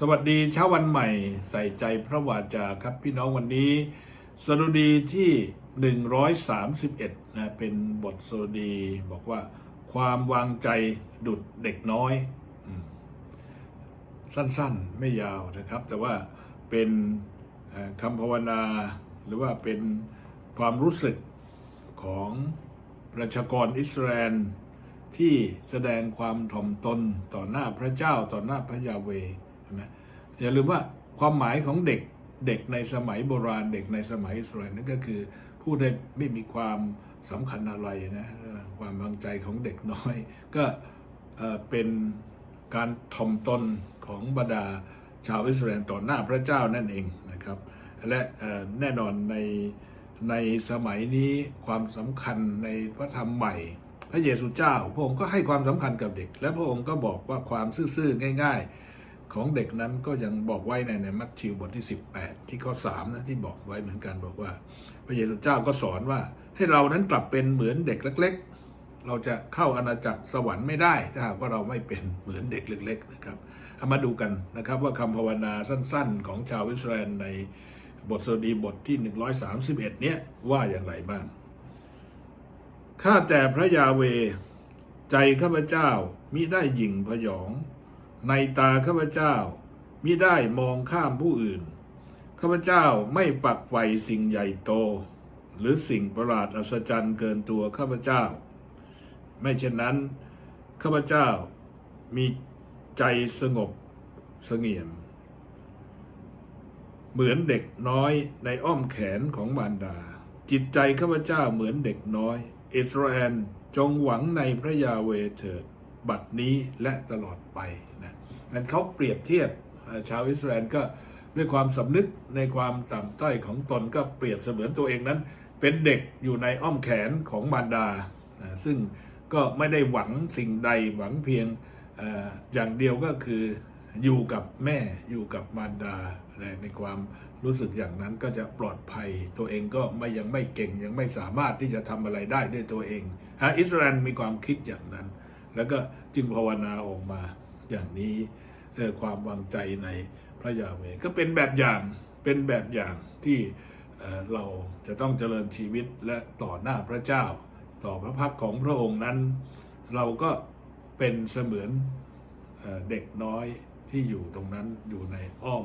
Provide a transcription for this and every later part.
สวัสดีเช้าวันใหม่ใส่ใจพระวาจาครับพี่น้องวันนี้สดุดีที่ 131นะเป็นบทสดุดีบอกว่า ความวางใจดุดเด็กน้อย สั้นๆไม่ยาวนะครับ แต่ว่าเป็นคำภาวนา หรือว่าเป็นความรู้สึกของประชากรอิสราเอลที่แสดงความถ่อมตนต่อหน้าพระเจ้าต่อหน้าพระยาเว ห์ใช่ไหมอย่าลืมว่าความหมายของเด็กเด็กในสมัยโบราณ เด็กในสมัยอิสราเอลนั่นก็คือ ผู้ได้ไม่มีความสำคัญอะไรนะความวางใจของเด็กน้อย ก็เป็นการถ่อมตนของบรรดาชาวอิสราเอลต่อหน้าพระเจ้านั่นเองนะครับ และแน่นอนในในสมัยนี้ความสำคัญในพระธรรมใหม่ พระเยซูเจ้าพระองค์ก็ให้ความสำคัญกับเด็ก และพระองค์ก็บอกว่าความซื่อๆง่าย ๆ ของเด็กนั้นก็ยังบอกไว้ในในมัทธิวบทที่ 18 ที่ข้อ3นะที่บอกไว้เหมือนกันบอกว่า พระเยซูเจ้าก็สอนว่า ให้เรานั้นกลับเป็นเหมือนเด็กเล็ก ๆ เราจะเข้าอาณาจักรสวรรค์ไม่ได้ถ้าหากว่าเราไม่เป็นเหมือนเด็กเล็ก ๆ นะครับเอามาดูกันนะครับว่าคำภาวนาสั้นๆ ของชาวอิสราเอลในบทสดีบทที่ 131 เนี้ยว่าอย่างไรบ้างข้าแต่พระยาเว ใจข้าพเจ้ามิได้หยิ่งพยอง ในตาข้าพเจ้ามิได้มองข้ามผู้อื่น ข้าพเจ้าไม่ปักไฟสิ่งใหญ่โต หรือสิ่งประหลาดอัศจรรย์เกินตัวข้าพเจ้า ไม่เช่นนั้น ข้าพเจ้ามีใจสงบเสงี่ยม เหมือนเด็กน้อยในอ้อมแขนของมารดา จิตใจข้าพเจ้าเหมือนเด็กน้อย อิสราเอลจงหวังในพระยาเวเถิด บัดนี้และตลอดไปนะนั้นเขาเปรียบเทียบชาวอิสราเอลก็ด้วยความสำนึกในความต่ำต้อยของตนก็เปรียบเสมือนตัวเองนั้น เป็นเด็กอยู่ในอ้อมแขนของมารดา ซึ่งก็ไม่ได้หวังสิ่งใดหวังเพียงอย่างเดียวก็คืออยู่กับแม่อยู่กับมารดาในความรู้สึกอย่างนั้นก็จะปลอดภัยตัวเองก็ไม่ยังไม่เก่งยังไม่สามารถที่จะทำอะไรได้ด้วยตัวเองอิสราเอลมีความคิดอย่างนั้น แล้วก็ จึงภาวนาออกมา อย่างนี้เออความวางใจในพระยาเวก็เป็นแบบอย่างเป็นแบบอย่างที่เเราจะต้องเจริญชีวิตและต่อหน้าพระเจ้า ต่อพระพักของพระองค์นั้น เราก็เป็นเสมือนเอเด็กน้อยที่อยู่ตรงนั้นอยู่ในอ้อม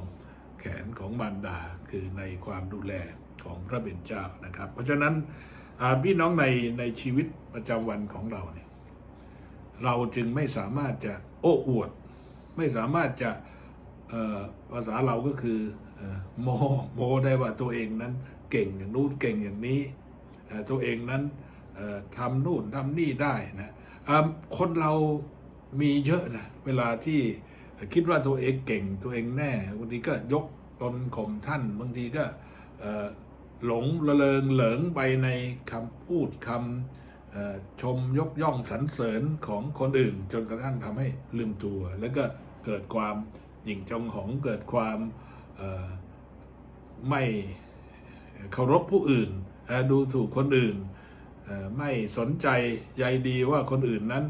แขนของมารดาคือในความดูแลของพระเป็นเจ้านะครับ เพราะฉะนั้นพี่น้องในในชีวิตประจำวันของเราเนี่ย เราจึงไม่สามารถจะโอ้อวด ไม่สามารถจะภาษาเราก็คือโมโมได้ว่าตัวเองนั้นเก่งอย่างนู้นเก่งอย่างนี้ ตัวเองนั้นทำนู่นทำนี่ได้นะคนเรามีเยอะนะเวลาที่คิดว่าตัวเองเก่งตัวเองแน่บางทีก็ยกตนข่มท่านบางทีก็หลงระเริงเหลิงไปในคำพูดคำ ชมยกย่องสรรเสริญของคนอื่น จนกระทั่งทำให้ลืมตัว แล้วก็เกิดความหยิ่งจองหองเกิดความไม่เคารพผู้อื่น ดูถูกคนอื่น ไม่สนใจใยดีว่าคนอื่นนั้น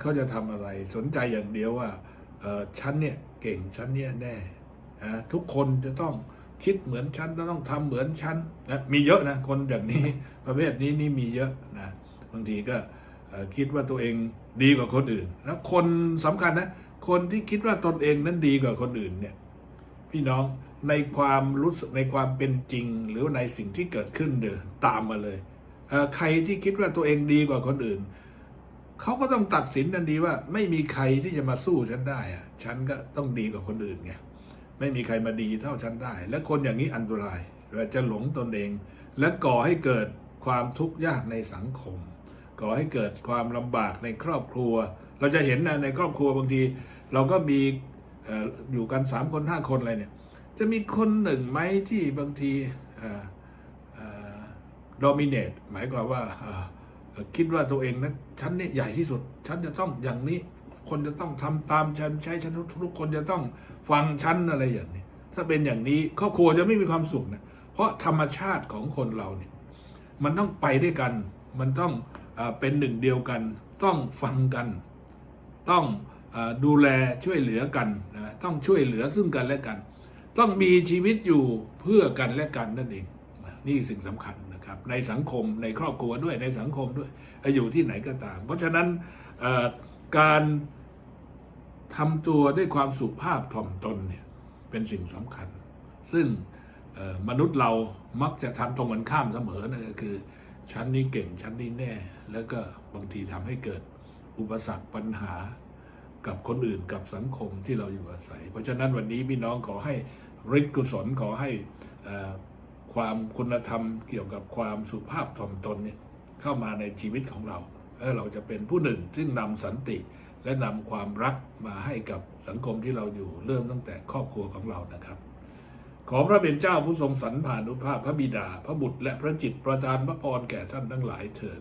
เขาจะทำอะไรสนใจอย่างเดียวว่าฉันเนี่ยเก่งฉันเนี่ยแน่ทุกคนจะต้องคิดเหมือนฉันต้องทำเหมือนฉันนะมีเยอะนะคนอย่างนี้ประเภทนี้นี่มีเยอะนะางทีก็คิดว่าตัวเองดีกว่าคนอื่น แล้วคนสำคัญนะ คนที่คิดว่าตนเองนั้นดีกว่าคนอื่นเนี่ยพี่น้องในความรู้สึกในความเป็นจริง หรือในสิ่งที่เกิดขึ้นเดินตามมาเลยเใครที่คิดว่าตัวเองดีกว่าคนอื่นเขาก็ต้องตัดสินทันทีว่า ไม่มีใครที่จะมาสู้ฉันได้อะฉันก็ต้องดีกว่าคนอื่นไงไม่มีใครมาดีเท่าฉันได้ และคนอย่างนี้อันตรายและจะหลงตนเอง และก่อให้เกิดความทุกข์ยากในสังคม ก่อให้เกิดความลำบากในครอบครัว เราจะเห็นนะในครอบครัวบางที เราก็มีอออยู่กันสามคนห้าคนอะไรเนี่ย จะมีคนหนึ่งไหมที่บางทีโดมิเนตหมายความว่าคิดว่าตัวเองนั้นฉันนี่ใหญ่ที่สุด ฉันจะต้องอย่างนี้ คนจะต้องทำตามฉันใช้ฉันทุกทุกคนจะต้องฟังฉันอะไรอย่างนี้ ถ้าเป็นอย่างนี้ครอบครัวจะไม่มีความสุขนะเพราะธรรมชาติของคนเราเนี่ย มันต้องไปด้วยกันมันต้อง เป็นหนึ่งเดียวกัน ต้องฟังกัน ต้องดูแลช่วยเหลือกันนะต้องช่วยเหลือซึ่งกันและกัน ต้องมีชีวิตอยู่เพื่อกันและกันนั่นเองนี่สิ่งสำคัญนะครับในสังคมในครอบครัวด้วยในสังคมด้วยอยู่ที่ไหนก็ตาม เพราะฉะนั้นการทำตัวด้วยความสุภาพถ่อมตนเนี่ยเป็นสิ่งสำคัญ ซึ่งมนุษย์เรามักจะทำตรงกันข้ามเสมอนะก็คือ ชั้นนี้เก่งชั้นนี้แน่ แล้วก็บางทีทำให้เกิดอุปสรรคปัญหากับคนอื่นกับสังคมที่เราอยู่อาศัย เพราะฉะนั้นวันนี้พี่น้องขอให้ฤทธิ์กุศลขอให้เอ่อความคุณธรรมเกี่ยวกับความสุภาพถ่อมตนเนี่ยเข้ามาในชีวิตของเราแล้วเราจะเป็นผู้หนึ่งซึ่งนำสันติและนำความรักมาให้กับสังคมที่เราอยู่เริ่มตั้งแต่ครอบครัวของเรานะครับ ขอพระเป็นเจ้าผู้ทรงสรรผ่านุภาพพระบิดา พระบุตรและพระจิตประทานพระพรแก่ท่านทั้งหลายเถิด